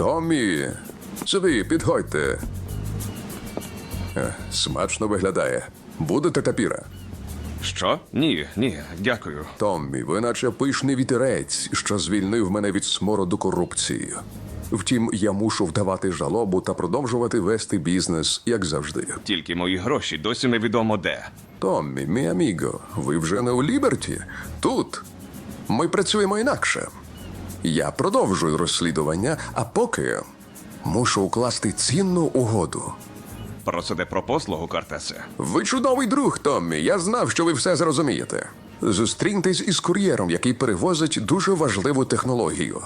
Томмі, собі підходьте. Е, Смачно виглядає. Будете тапіра? Що? Ні, ні, дякую. Томмі, ви наче пишний вітерець, що звільнив мене від смороду корупції. Втім, я мушу вдавати жалобу та продовжувати вести бізнес, як завжди. Тільки мої гроші досі невідомо де. Томмі, мій аміго, ви вже не у Ліберті? Тут. Ми працюємо інакше. Я продовжую розслідування, а поки мушу укласти цінну угоду. Просите про послугу, Кортесе. Ви чудовий друг, Томмі. Я знав, що ви все зрозумієте. Зустріньтесь із кур'єром, який перевозить дуже важливу технологію.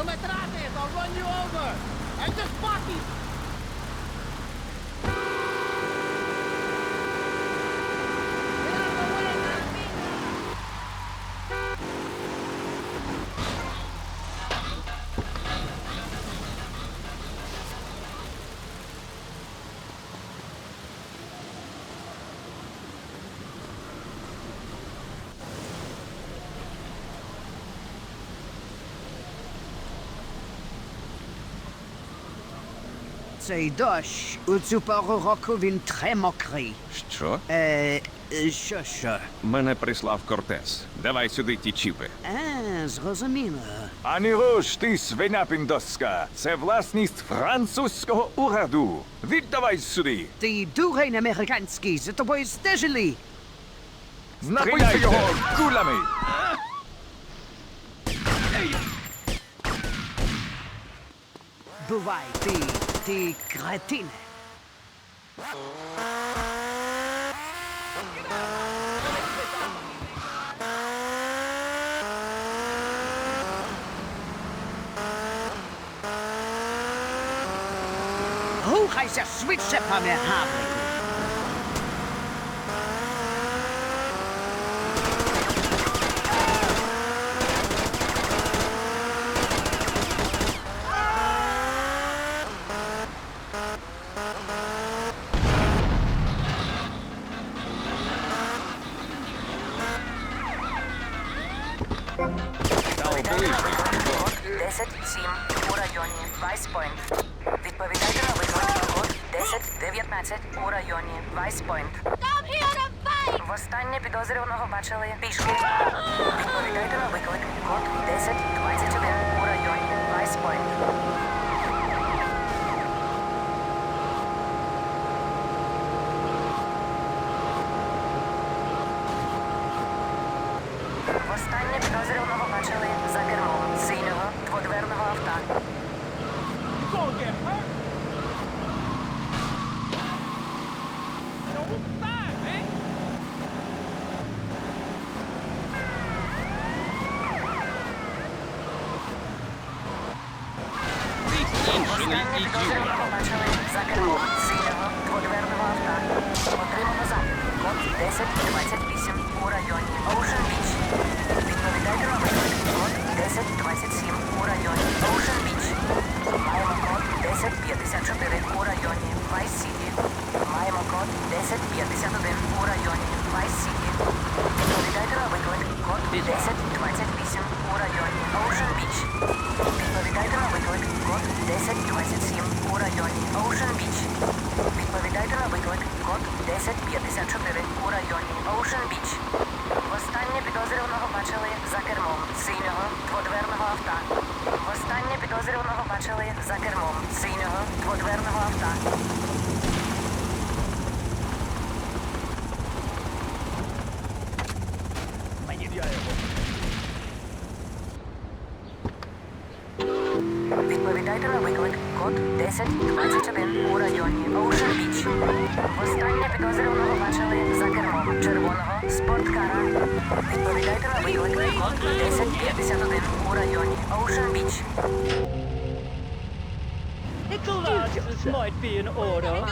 I'll run you over! And just Bucky! Цей дощ у цю пору року він тре мокрий. Що? Е, е, що що? Мене прислав Кортес. Давай сюди ті чіпи. А, зрозуміло. Ані руш, ти свиня піндоска. Це власність французького уряду. Віддавай сюди. Ти дурень американський, за тобою стежили. Знапийте його кулями. Бувай, ти, die Kretine. Hoch heißer Switch-Sepper mehr haben. Десять сім у районі Вайспойнт. Відповідайте на виклик код 1019 у районі Вайспойнт. Востаннє підозрюваного бачили пішки. Відповідайте на виклик код 1021 у районі Вайспойнт. Востаннє підозрюваного бачили за кермом синього дводверного авто. Востаннє підозрюваного бачили за кермом синього дводверного авто. Отримано запит. Код 1028 у районі Ocean Beach. Відповідайте на виклик. Код 1027 у районі Ocean Beach. Маємо код 1054 у районі City. Маємо код 1051 у районі City. Відповідайте на виклик. Код 1028 у районі Ocean Beach. Відповідайте на виклик. Код 1027 у районі Ocean Beach. Відповідайте на виклик. Код 1054 у районі Ocean Beach. Востаннє підозрюваного бачили за кермом синього дводверного авто. Підозрюваного бачили за кермом синього дводверного авто. Відповідайте на виклик. Код 1021 у районі Ocean Beach. Востаннє підозрюваного бачили за кермом This might be an order.